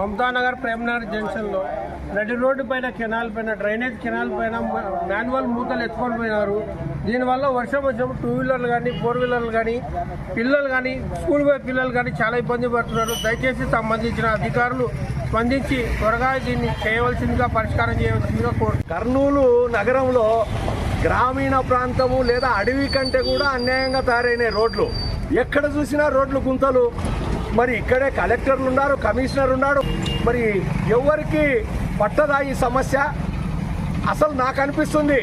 మమతానగర్ ప్రేమనగర్ జంక్షన్లో రెడ్డి రోడ్డు పైన కెనాల్ పైన డ్రైనేజ్ కెనాల్ పైన మాన్యువల్ మూతలు ఎత్తుకొని పోయినారు. దీనివల్ల వర్షం వచ్చినప్పుడు టూ వీలర్లు కానీ ఫోర్ వీలర్లు కానీ పిల్లలు కానీ స్కూల్ పోయే పిల్లలు కానీ చాలా ఇబ్బంది పడుతున్నారు. దయచేసి సంబంధించిన అధికారులు స్పందించి త్వరగా దీన్ని చేయవలసిందిగా పరిష్కారం చేయవలసిందిగా కోరు కర్నూలు నగరంలో గ్రామీణ ప్రాంతము లేదా అడవి కంటే కూడా అన్యాయంగా తయారైన రోడ్లు. ఎక్కడ చూసినా రోడ్లు గుంతలు మరి ఇక్కడే కలెక్టర్లు ఉన్నారు కమిషనర్ ఉన్నాడు మరి ఎవరికి పట్టదా ఈ సమస్య? అసలు నాకు అనిపిస్తుంది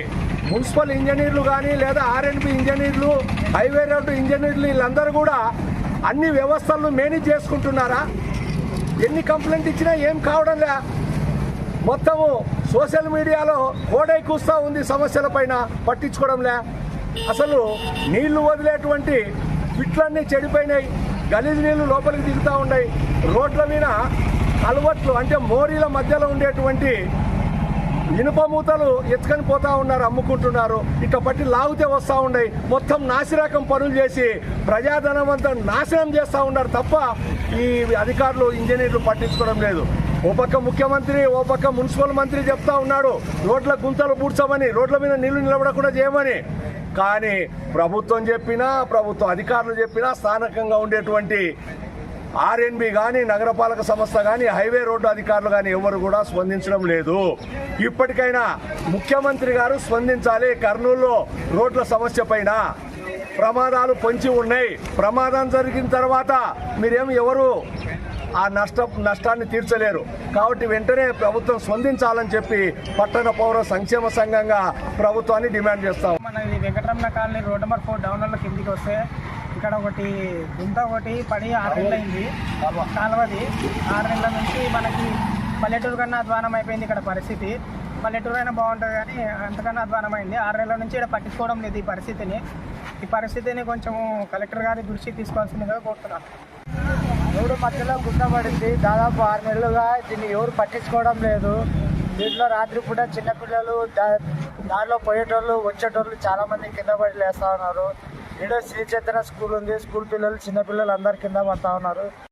మున్సిపల్ ఇంజనీర్లు కానీ లేదా ఆర్ఎండ్బి ఇంజనీర్లు హైవే రోడ్డు ఇంజనీర్లు వీళ్ళందరూ కూడా అన్ని వ్యవస్థలను మేనేజ్ చేసుకుంటున్నారా? ఎన్ని కంప్లైంట్ ఇచ్చినా ఏం కావడం లే. మొత్తము సోషల్ మీడియాలో కోడై కూస్తూ ఉంది సమస్యల పైన పట్టించుకోవడంలే అసలు నీళ్ళు వదిలేటువంటి పిట్లన్నీ చెడిపోయినాయి. గలీజ్ నీళ్ళు లోపలికి దిగుతూ ఉన్నాయి రోడ్ల మీద అలవట్లు అంటే మోరీల మధ్యలో ఉండేటువంటి ఇనుప మూతలు ఎత్తుకొని పోతా ఉన్నారు అమ్ముకుంటున్నారు. ఇక పట్టి లాగితే వస్తూ ఉన్నాయి మొత్తం నాసిరకం పనులు చేసి ప్రజాధనం అంతా నాశనం చేస్తూ ఉన్నారు తప్ప ఈ అధికారులు ఇంజనీర్లు పట్టించుకోవడం లేదు. ఓ పక్క ముఖ్యమంత్రి ఓ పక్క మున్సిపల్ మంత్రి చెప్తా ఉన్నాడు రోడ్ల గుంతలు పూడ్చమని రోడ్ల మీద నీళ్ళు నిలబడకుండా చేయమని. కానీ ప్రభుత్వం చెప్పినా ప్రభుత్వ అధికారులు చెప్పినా స్థానికంగా ఉండేటువంటి ఆర్ఎన్బి కానీ నగరపాలక సంస్థ కానీ హైవే రోడ్డు అధికారులు కానీ ఎవరు కూడా స్పందించడం లేదు. ఇప్పటికైనా ముఖ్యమంత్రి గారు స్పందించాలి. కర్నూలులో రోడ్ల సమస్య పైన ప్రమాదాలు పొంచి ఉన్నాయి. ప్రమాదం జరిగిన తర్వాత మీరేం ఎవరు ఆ నష్ట నష్టాన్ని తీర్చలేరు. కాబట్టి వెంటనే ప్రభుత్వం స్పందించాలని చెప్పి పట్టణ పౌర సంక్షేమ సంఘంగా ప్రభుత్వాన్ని డిమాండ్ చేస్తాం. మన ఇది Venkataramana colony road number four డౌన్లో కిందికి వస్తే ఇక్కడ ఒకటి గుంత ఒకటి పడి ఆరు నెలలు అయింది. కాలువది. ఆరు నెలల నుంచి మనకి పల్లెటూరు కన్నా అధ్వానం అయిపోయింది ఇక్కడ పరిస్థితి. పల్లెటూరు అయినా బాగుంటుంది కానీ అంతకన్నా అధ్వానం అయింది. ఆరు నెలల నుంచి ఇక్కడ పట్టించుకోవడం లేదు ఈ పరిస్థితిని. ఈ పరిస్థితిని కొంచెం కలెక్టర్ గారి దృష్టికి తీసుకోవాల్సిందిగా కోరుతున్నాను రోడ్డు మధ్యలో గుంత పడింది. దాదాపు ఆరు నెలలుగా దీన్ని ఎవరు పట్టించుకోవడం లేదు. దీంట్లో రాత్రి పూట చిన్నపిల్లలు దా- దారిలో పోయేటోళ్ళు వచ్చేటోళ్ళు చాలామంది కింద పడి లేస్తా ఉన్నారు. ఈడ శ్రీ చైతన్య స్కూల్ ఉంది. స్కూల్ పిల్లలు చిన్నపిల్లలు అందరు కింద పడతా ఉన్నారు.